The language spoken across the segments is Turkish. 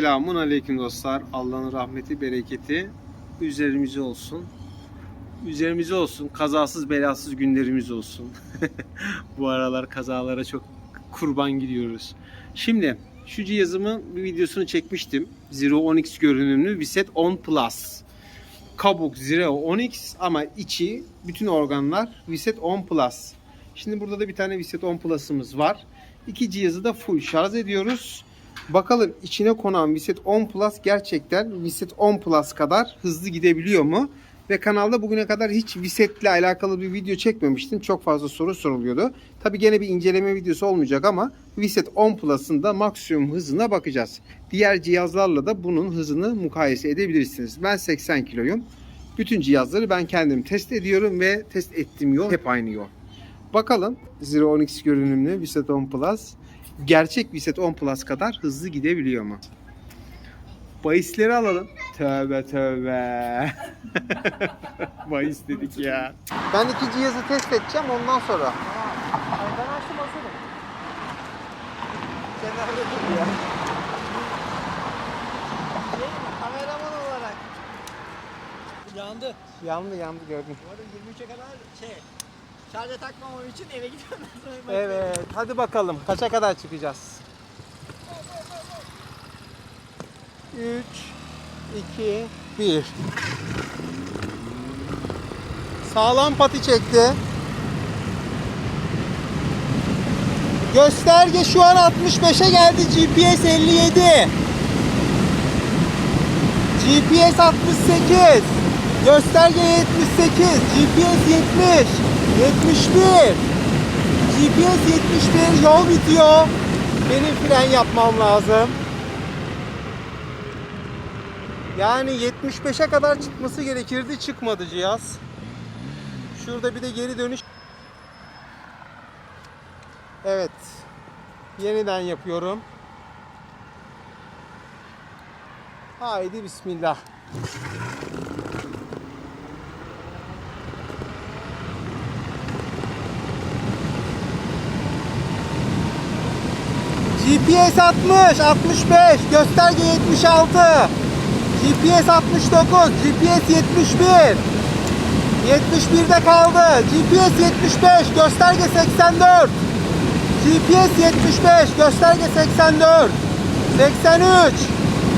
Selamun aleyküm dostlar. Allah'ın rahmeti, bereketi üzerimize olsun. Üzerimize olsun. Kazasız belasız günlerimiz olsun. Bu aralar kazalara çok kurban gidiyoruz. Şimdi şu cihazımın bir videosunu çekmiştim. Zero 10X görünümlü Viset 10 Plus. Kabuk Zero 10X ama içi bütün organlar Viset 10 Plus. Şimdi burada da bir tane Viset 10 Plus'ımız var. İki cihazı da full şarj ediyoruz. Bakalım içine konan Viset 10 Plus gerçekten Viset 10 Plus kadar hızlı gidebiliyor mu? Ve kanalda bugüne kadar hiç Viset'le alakalı bir video çekmemiştim. Çok fazla soru soruluyordu. Tabi gene bir inceleme videosu olmayacak ama Viset 10 Plus'ın da maksimum hızına bakacağız. Diğer cihazlarla da bunun hızını mukayese edebilirsiniz. Ben 80 kiloyum. Bütün cihazları ben kendim test ediyorum ve test ettiğim yol hep aynı yol. Bakalım Zero 10X görünümlü Viset 10 Plus gerçek Viset 10 Plus kadar hızlı gidebiliyor mu? Bahisleri alalım. Tövbe tövbe. Bahis dedik ya. Ben iki cihazı test edeceğim ondan sonra. Ay ben açtım hazırım. Kenarda dur ya. Şey, kameraman olarak. Yandı. Yandı yandı gördüm. Bu arada 23'e kadar şey, şarja takmamam için eve gidiyorum. Evet hadi bakalım kaça kadar çıkacağız? 3 2 1 Sağlam pati çekti. Gösterge şu an 65'e geldi. GPS 57. GPS 68. Gösterge 78. GPS 70. 71. GPS 71 yol bitiyor. Benim fren yapmam lazım. Yani 75'e kadar çıkması gerekirdi. Çıkmadı cihaz. Şurada bir de geri dönüş. Evet. Yeniden yapıyorum. Haydi bismillah. GPS 60, 65, gösterge 76. GPS 69, GPS 71. 71'de kaldı. GPS 75, gösterge 84. GPS 75, gösterge 84. 83.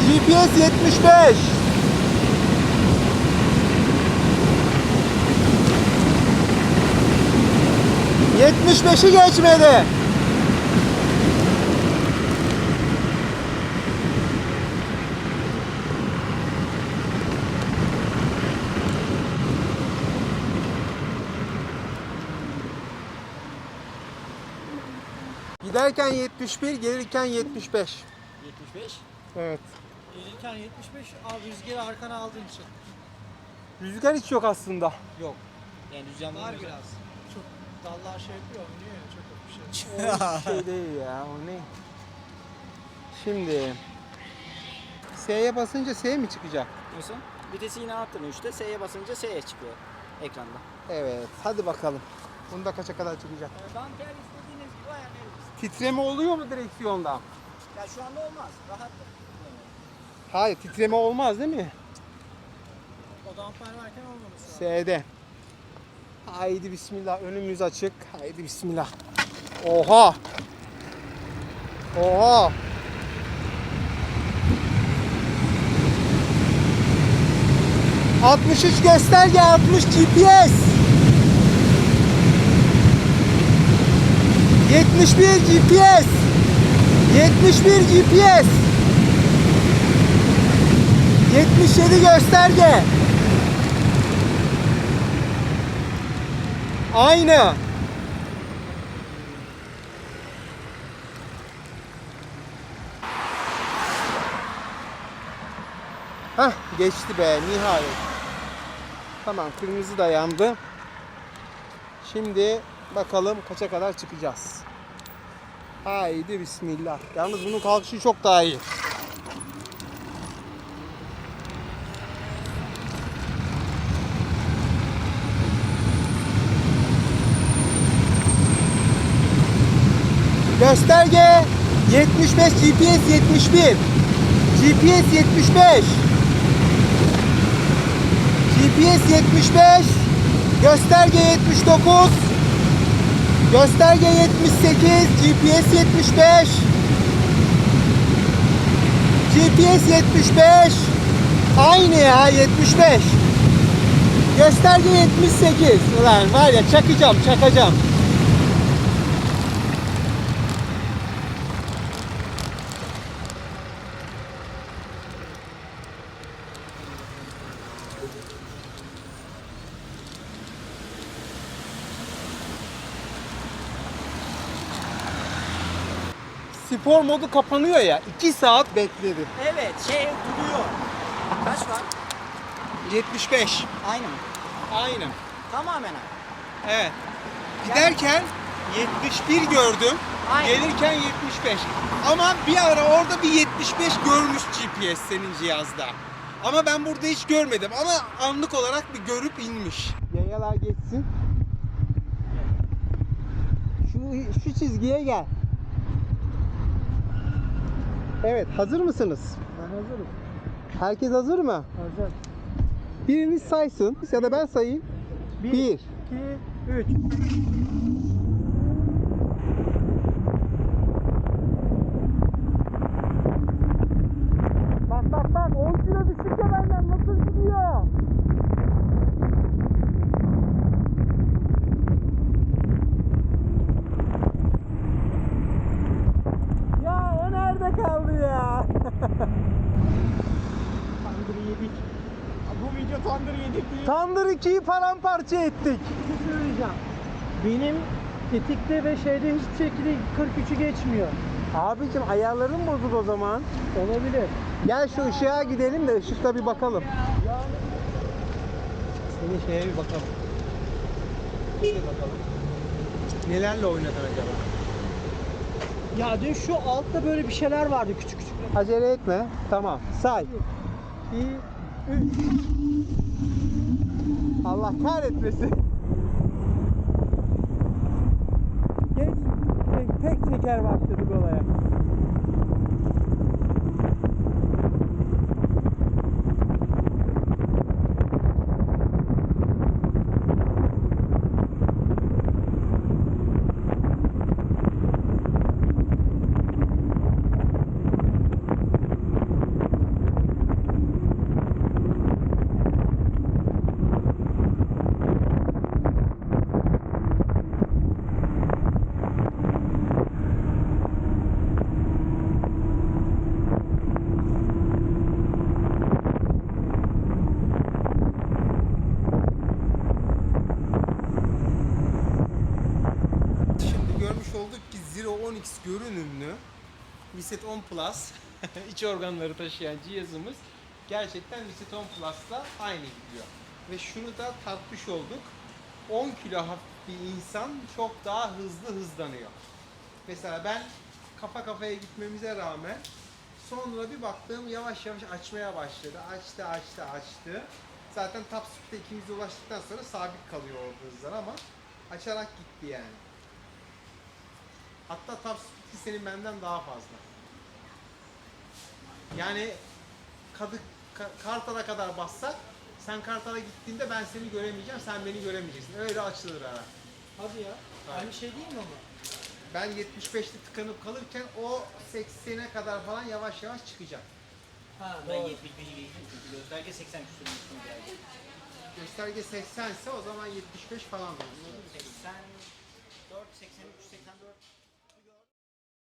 GPS 75. Yetmiş beşi geçmedi. Giderken 71, gelirken 75. 75. Evet. Gelirken 75 abi rüzgarı arkana aldığın için. Rüzgar hiç yok aslında. Yok. Yani rüzgar var biraz. Çok dallar şey yapıyor, oynuyor ya çok bir şey. O hiç şey değil ya. O ne? Şimdi S'ye basınca S mi çıkacak? Nasıl? Vitesi yine arttırın 3'te. S'ye basınca S'ye çıkıyor ekranda. Evet. Hadi bakalım. Bunda kaça kadar çıkacak? Gibi ayarlayabilirsiniz. Titreme oluyor mu direksiyonda? Ya şu anda olmaz. Rahat. Hayır, titreme olmaz değil mi? O damper varken lazım. S'de. Haydi bismillah. Önümüz açık. Haydi bismillah. Oha. Oha. ...63 gösterge, 60 GPS. 71 GPS. 71 GPS. 77 gösterge. Aynı. Hah geçti be nihayet. Tamam kırmızı da yandı. Şimdi bakalım kaça kadar çıkacağız. Haydi bismillah. Yalnız bunun kalkışı çok daha iyi. Gösterge 75 GPS 71 GPS 75. GPS 75. Gösterge 79. Gösterge 78. GPS 75. GPS 75. Aynı ya 75. Gösterge 78. Ulan var ya çakacağım çakacağım. Spor modu kapanıyor ya. 2 saat bekledim. Evet şey duruyor. Kaç var? 75. Aynı mı? Aynı. Tamamen aynı. Evet. Giderken 71 gördüm. Aynen. Gelirken 75. Ama bir ara orada bir 75 görmüş GPS senin cihazda. Ama ben burada hiç görmedim ama anlık olarak bir görüp inmiş. Yayalar geçsin. Şu, şu çizgiye gel. Evet, hazır mısınız? Ben hazırım. Herkes hazır mı? Hazır. Biriniz saysın ya da ben sayayım. Bir, 1 2 3 2'yi paramparça ettik. bir şey söyleyeceğim. Benim tetikte ve şeyde hiçbir şekilde 43'ü geçmiyor. Abicim ayarların bozuk o zaman. Olabilir. Gel şu ışığa gidelim de ışıkta bir bakalım. Senin şeye bir bakalım. Bir bakalım. Nelerle oynadın acaba? Ya dün şu altta böyle bir şeyler vardı küçük küçük. Acele etme. Tamam. Say. 2, 3. Allah kahretmesin. Geç. Tek, tek teker başladık olaya. Şimdi görmüş olduk ki 10X görünümlü Viset 10 Plus iç organları taşıyan cihazımız gerçekten Viset 10 Plus'la aynı gidiyor. Ve şunu da tatmış olduk. 10 kilo hafif bir insan çok daha hızlı hızlanıyor. Mesela ben kafa kafaya gitmemize rağmen sonra bir baktım yavaş yavaş açmaya başladı. Açtı açtı açtı. Zaten top speed'e ikimiz ulaştıktan sonra sabit kalıyor o hızlar ama açarak gitti yani. Hatta top speed'i senin benden daha fazla. Yani kadı, ka- Kartal'a kadar bassak sen Kartal'a gittiğinde ben seni göremeyeceğim, sen beni göremeyeceksin. Öyle açılır ara. Hadi ya. Aynı şey değil mi ama? Ben 75'te tıkanıp kalırken o 80'e kadar falan yavaş yavaş çıkacak. Ha, Ben doğru. 75'i geçtim çünkü gösterge 80 küsur. Gösterge 80 ise o zaman 75 falan olur. 84, 83, 84